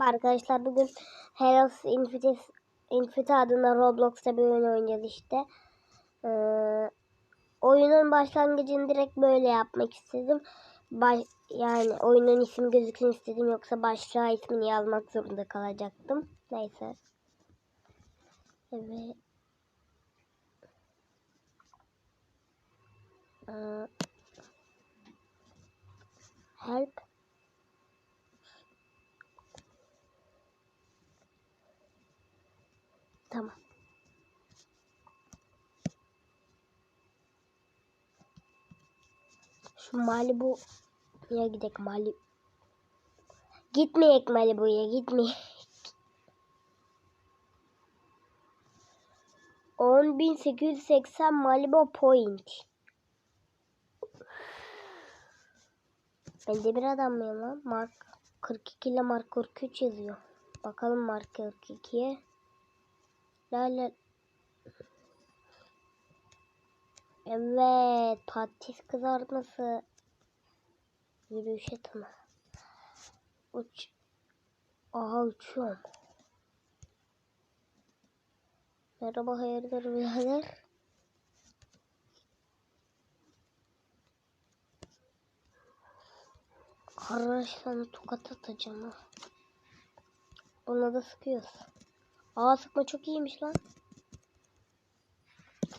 Arkadaşlar bugün Heroes Infinite, Infinite adında Roblox'ta bir oyun oynayacağız işte. Ee, oyunun başlangıcını direkt böyle yapmak istedim. Baş, yani oyunun ismi gözüksün istedim yoksa başlığa ismini yazmak zorunda kalacaktım. Neyse. Evet. Ee, Tamam. Şu Malibu'ya gidelim Malibu. Gitmeyek Malibu'ya gitmeyek. 10.880 Malibu Point. Ben de bir adam mıyım lan? Mark 42 ile Mark 43 yazıyor. Bakalım Mark 42'ye. La la. Evet. Patates kızartması. Yürüyüşe tamam. Uç. Aha uçuyorum. Merhaba hayırdır birader. Arkadaşlar tokat atacağım ha. Ona da sıkıyoruz. Aa sıkma çok iyiymiş lan.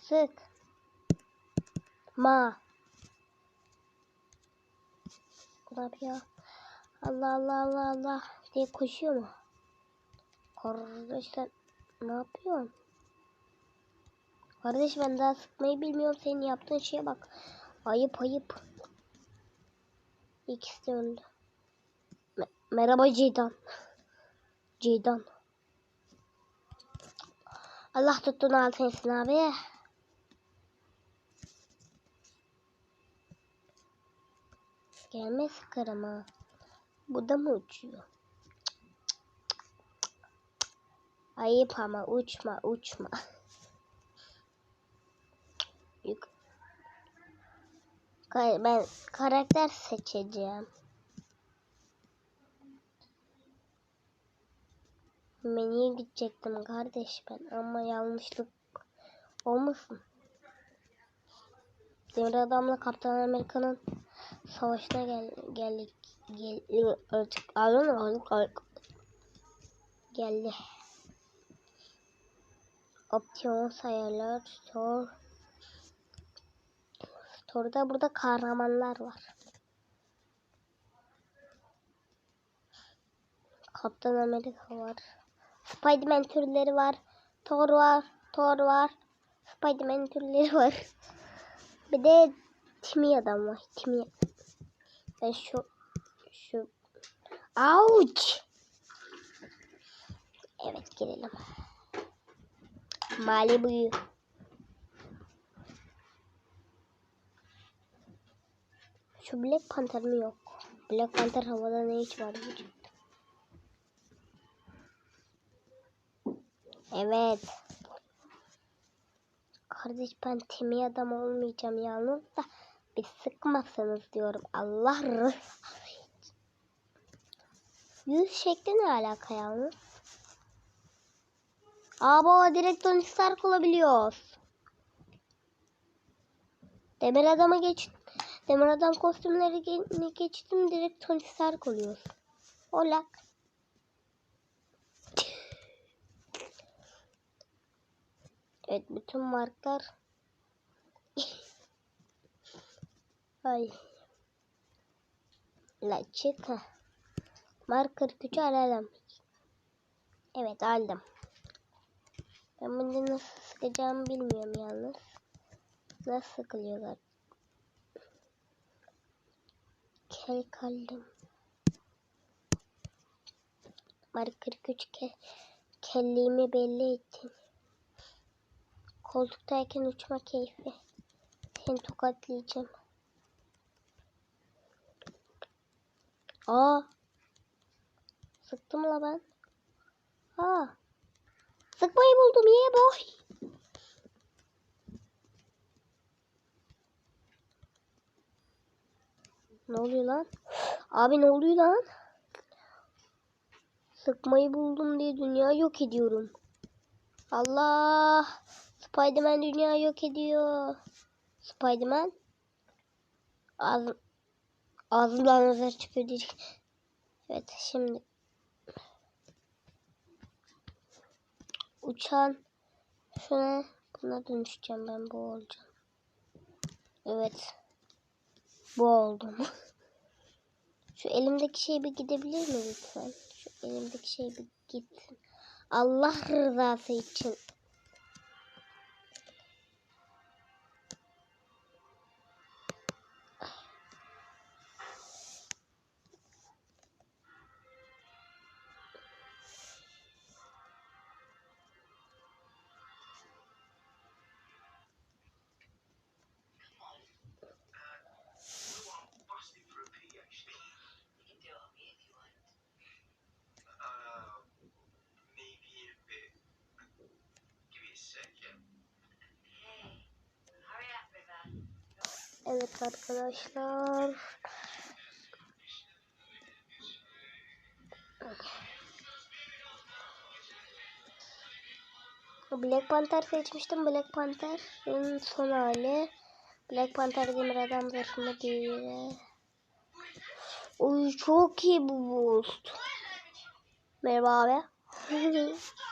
Sık. Ma. Ne yapıyor? Allah Allah Allah Allah diye koşuyor mu? Kardeşler ne yapıyorsun? Kardeş ben daha sıkmayı bilmiyorum. Senin yaptığın şeye bak. Ayıp ayıp. İkisi de öldü. Me- Merhaba Ceydan. Ceydan. Allah tuttuğunu altın abi. Gelme sıkarım ha. Bu da mı uçuyor? Ayıp ama uçma uçma. Ben karakter seçeceğim. Menüye gidecektim kardeş ben ama yanlışlık olmasın. Demir Adam'la Kaptan Amerika'nın savaşına gel geldik. Gel artık alın alın alın. Geldi. Opsiyon sayarlar. Store. Store'da burada kahramanlar var. Kaptan Amerika var. Spiderman türleri var. Thor var. Thor var. Spiderman türleri var. Bir de Timi adam var. Timi. Ben şu şu Ouch! Evet girelim. Malibu'yu. Şu Black Panther mi yok? Black Panther havada ne iş var diyecektim. Evet. Kardeş ben temi adam olmayacağım yalnız da bir sıkmasanız diyorum. Allah rızası. Yüz şekli ne alaka yalnız? Aa baba direkt Tony Stark olabiliyoruz. Demir adama geç. Demir adam kostümleri ge- geçtim direkt Tony Stark oluyoruz. Olak. Evet bütün marklar Ay. La çık ha. Mark 43'ü alalım. Evet aldım. Ben bunu nasıl sıkacağımı bilmiyorum yalnız. Nasıl sıkılıyorlar? Kel kaldım. Mark 43 ke kelliğimi belli ettin. Koltuktayken uçma keyfi. Seni tokatlayacağım. Aa. Sıktım la ben. Aa. Sıkmayı buldum ye boy. Ne oluyor lan? Abi ne oluyor lan? Sıkmayı buldum diye dünya yok ediyorum. Allah! Spiderman dünya yok ediyor. Spiderman ağzım ağzımdan nazar çıkıyor diyecek. Evet şimdi uçan şuna buna dönüşeceğim ben bu olacağım. Evet. Bu oldum. Şu elimdeki şey bir gidebilir mi lütfen? Şu elimdeki şey bir gitsin. Allah rızası için. Evet arkadaşlar. Black Panther seçmiştim. Black Panther'ın son hali. Black Panther demir adam zırhını değil. Oy çok iyi bu boost. Merhaba abi.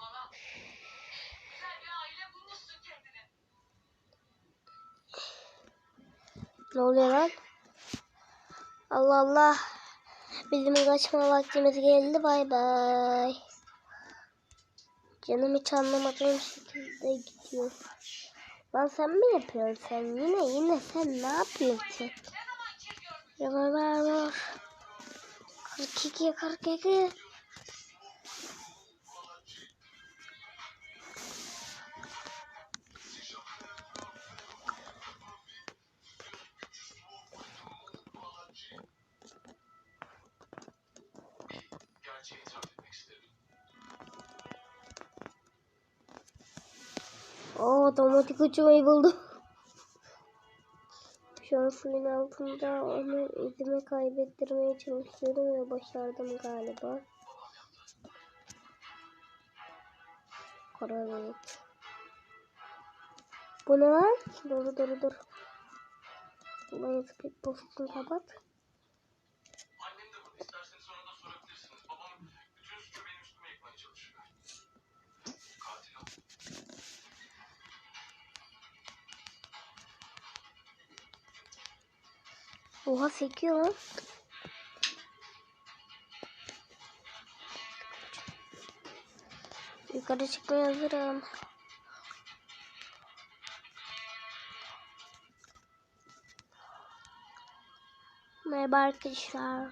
bana. Güzel bir aile bulmuşsun kendine. Ne oluyor lan? Allah Allah. Bizim kaçma vaktimiz geldi. Bay bay. Canım hiç anlamadığım şekilde gidiyor. Lan sen mi yapıyorsun sen? Yine yine sen ne yapıyorsun? Ne zaman kim görmüş? Ya var var var. 42 42. Otomatik uçmayı buldum. Şu an suyun altında onu izime kaybettirmeye çalışıyorum ve başardım galiba. Koronet. Bu ne lan? Dur dur dur. Ulan speed postunu kapat. Oha sekiyor lan. Yukarı çıkmaya hazırım. Merhaba arkadaşlar.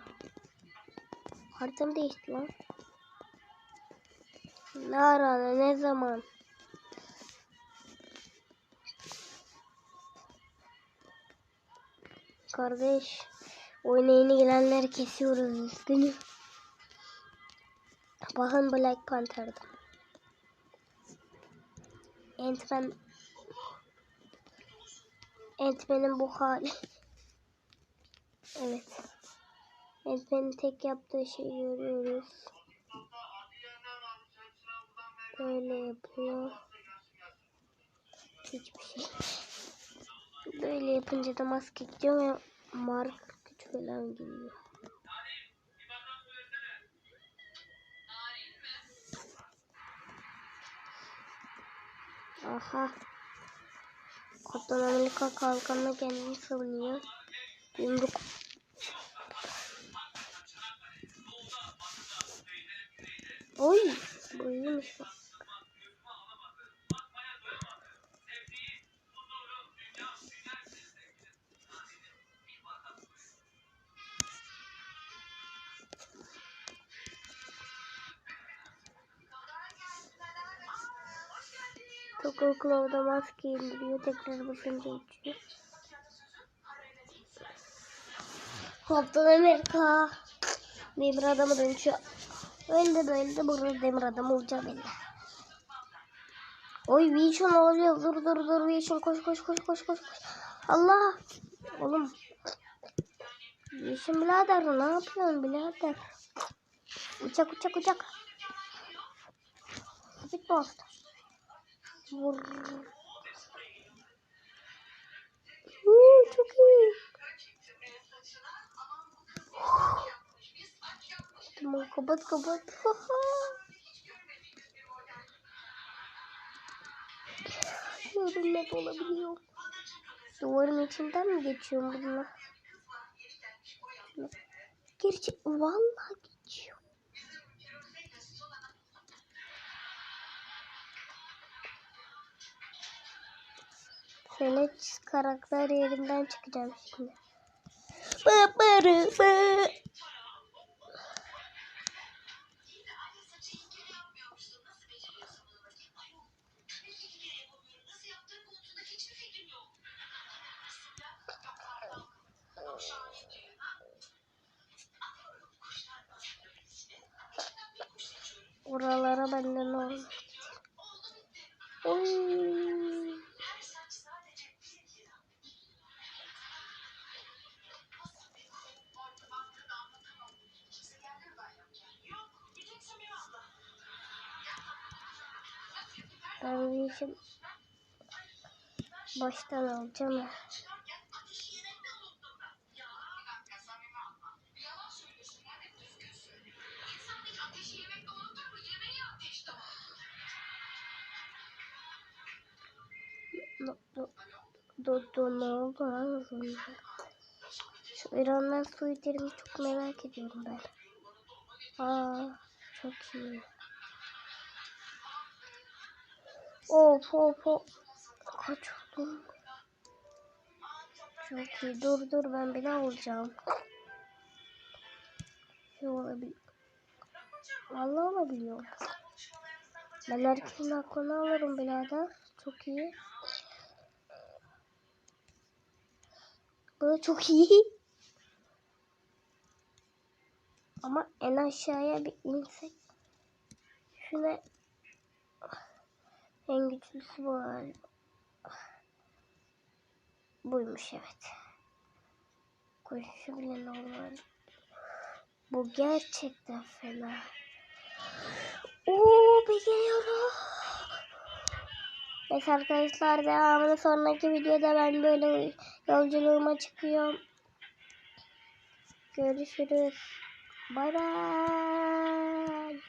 Haritam değişti lan. Ne ara ne zaman? Kardeş, oyuna yeni gelenleri kesiyoruz üzgünüm. Bakın Black Panther'da. Ant-Man Ant-Man'in bu hali. evet. Ant-Man'in tek yaptığı şeyi görüyoruz. Böyle yapıyor. Hiçbir şey. Böyle yapınca da maske gidiyor ve mark falan geliyor. Aha. Kaptan Amerika kalkanla kendini savunuyor. Yumruk. Oy. Bu iyiymiş bak. Toggle Cloud'a maske indiriyor. Tekrar basınca uçuyor. Kaptan Amerika. Demir adamı dönüşüyor. Öyle de burada demir adam olacak belli. Oy Vision oluyor. Dur dur dur Vision koş koş koş koş koş. Allah. Oğlum. Vision birader ne yapıyorsun birader? Uçak uçak uçak. Speedboat. Vur. Uuu, çok iyi. Tamam kapat kapat. Görünmek olabiliyor. Duvarın içinden mi geçiyorum bununla? Gerçi vallahi Şöyle karakter yerinden çıkacağım şimdi. Babarı bı. Oralara benden olmaz. Oy. Ben işim baştan alacağım. Do, do, do, do, ne oldu lan? Şu İran'dan su iterimi çok merak ediyorum ben. Aa, çok iyi. Of of of. Kaç oldum? Çok iyi. Dur dur ben bile alacağım. Şey olabilir. Vallahi olabiliyor. Ben herkesin aklını alırım birader. Çok iyi. Bu çok iyi. Ama en aşağıya bir insek. Şuna en güçlüsü bu. Buymuş evet. Koşu bile normal. Bu gerçekten fena. Oo beceriyorum. Evet arkadaşlar devamını sonraki videoda ben böyle yolculuğuma çıkıyorum. Görüşürüz. Bay bay.